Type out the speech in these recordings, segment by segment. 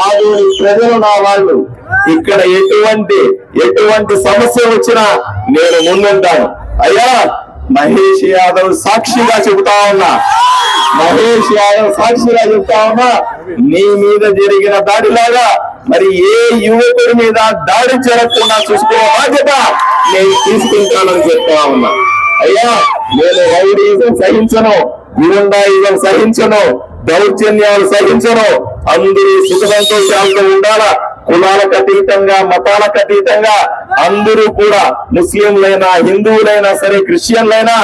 ఆదోని ప్రజలు నా వాళ్ళు. ఇక్కడ ఎటువంటి ఎటువంటి సమస్య వచ్చినా నేను ముందుంటాను. అయ్యా మహేష్ యాదవ్ సాక్షిగా చెబుతా ఉన్నా. మహేష్ యాదవ్ సాక్షిగా చెబుతా ఉన్నా నీ మీద జరిగిన దాడిలాగా మరి ఏ యువకుడి మీద దాడి జరగకుండా చూసుకునే బాధ్యత నేను తీసుకుంటానని చెప్తా ఉన్నా. అయ్యా నేను రౌడీజం సహించను గుండాయిజం సహించను దౌర్జన్యాలు సహించను అందరూ సుఖ సంతోషాలతో ఉండాలా? కులాలకు అతీతంగా మతాలకు అతీతంగా అందరూ కూడా ముస్లింలైనా హిందువులైనా సరే క్రిస్టియన్లైనా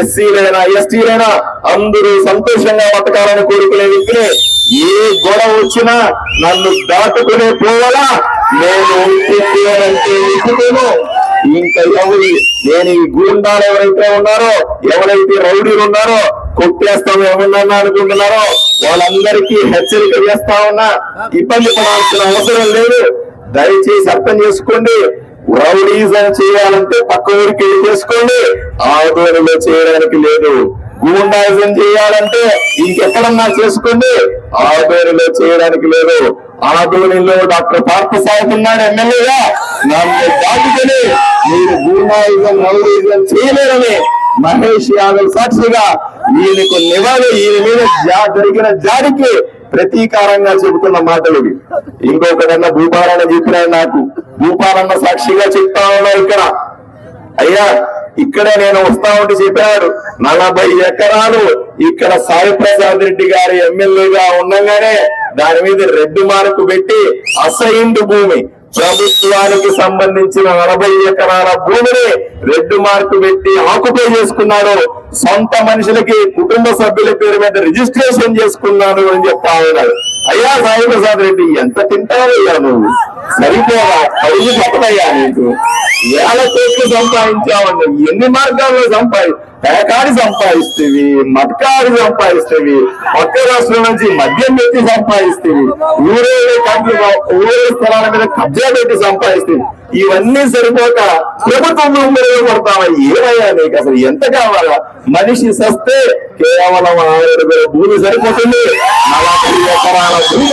ఎస్సీలైనా ఎస్టీలైనా అందరూ సంతోషంగా బతకాలని కోరుకునే వ్యక్తిని ఏ గొడవ వచ్చినా నన్ను దాటుకునే పోవాలా? నేను ఉప్పుకోనంటే ఉప్పుకోను ఇంకా ఎవరి నేను ఈ గూండాలు ఎవరైతే ఉన్నారో ఎవరైతే రౌడీలు ఉన్నారో కొట్టేస్తాం ఏమన్నా అనుకుంటున్నారో వాళ్ళందరికీ హెచ్చరిక చేస్తా ఉన్నా. ఇబ్బంది పడాల్సిన అవసరం లేదు. దయచేసి అర్థం చేసుకోండి. రౌడీజం చేయాలంటే పక్క ఊరికి వెళ్ళి చేసుకోండి. ఆధ్వర్యంలో చేయడానికి లేదు. గూండాయిజం చేయాలంటే ఇంకెక్కడన్నా చేసుకోండి. ఆధ్వర్యంలో చేయడానికి లేదు. ఆధ్వర్యంలో డాక్టర్ పార్థ సాహెబ్ ఉన్నాడు ఎమ్మెల్యేగా. నన్ను దాటుకొని మీరు గూండాయిజం రౌడీజం చేయలేరని మహేష్ యాదవ్ సాక్షిగా ఈయనకు నివాళి ఈయన మీద జరిగిన జాడికి ప్రతీకారంగా చెబుతున్న మాటలు ఇవి. ఇంకొకడన్నా భూపాలన్న చెప్పినాడు నాకు. భూపాలన్న సాక్షిగా చెప్తా ఉన్నా ఇక్కడ. అయ్యా ఇక్కడే నేను వస్తా ఉంటే చెప్పాడు నలభై ఎకరాలు ఇక్కడ సాయి ప్రసాద్ రెడ్డి గారి ఎమ్మెల్యేగా ఉండగానే దాని మీద రెడ్ మార్కు పెట్టి అసైన్డ్ భూమి. ప్రభుత్వానికి సంబంధించిన నలభై ఎకరాల భూమిని రెడ్ మార్కు పెట్టి ఆకుపై చేసుకున్నాడు. సొంత మనుషులకి కుటుంబ సభ్యుల పేరు మీద రిజిస్ట్రేషన్ చేసుకున్నాను అని చెప్తా ఉన్నాడు. అయ్యా సాయి ప్రసాద్ రెడ్డి ఎంత తింటావయ్యా నువ్వు? సరిపోరా పైకి చెప్పదయ్యా నీకు. వేల కోట్లు సంపాదించావండి ఎన్ని మార్గాల్లో సంపాది? పేకాడి సంపాదిస్తేవి మట్కాడి సంపాదిస్తేవి పక్క రాష్ట్రం నుంచి మద్యం పెట్టి సంపాదిస్తేవి ఊరే కంటి ఊరే స్థలాల మీద కబ్జా పెట్టి సంపాదిస్తేవి ఇవన్నీ సరిపోక ప్రభుత్వం మెరుగుపడతావా ఏమయ్యా నీకు అసలు ఎంత కావాలా? మనిషి సస్తే కేవలం ఆరు వేల భూమి సరిపోతుంది. నలభై ఎకరాల భూమి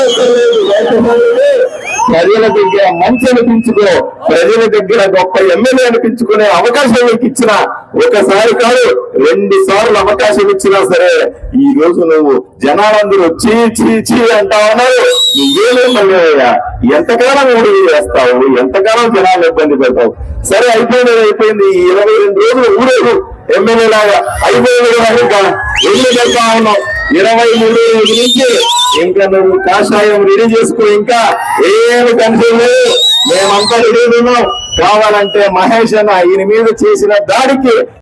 ప్రజల దగ్గర మంచి అనిపించుకో. ప్రజల దగ్గర గొప్ప ఎమ్మెల్యే అనిపించుకునే అవకాశం మీకు ఇచ్చిన ఒకసారి కాదు రెండు సార్లు అవకాశం ఇచ్చినా సరే ఈ రోజు నువ్వు జనాలందరూ చీ చీ చీ అంటా ఉన్నారు. నువ్వేమయ్యా ఎంతకాలం ఊడి చేస్తావు ఎంతకాలం జనాలు ఇబ్బంది పెడతావు? సరే అయిపోయింది అయిపోయింది. ఈ ఇరవై రెండు రోజులు ఊరేగు. ఎమ్మెల్యే లాగా అయిపోయింది కదా ఇంకా. ఎన్ని పెడతా ఉన్నావు. ఇరవై మూడు రోజుల నుంచి ఇంకా నువ్వు కాషాయం రెడీ చేసుకో ఇంకా. ఏమి కన్ఫ్యూజ్ లేదు. మేమంతా రెడీ ఉన్నాం. కావాలంటే మహేష్ అన్న ఈయన మీద చేసిన దాడికి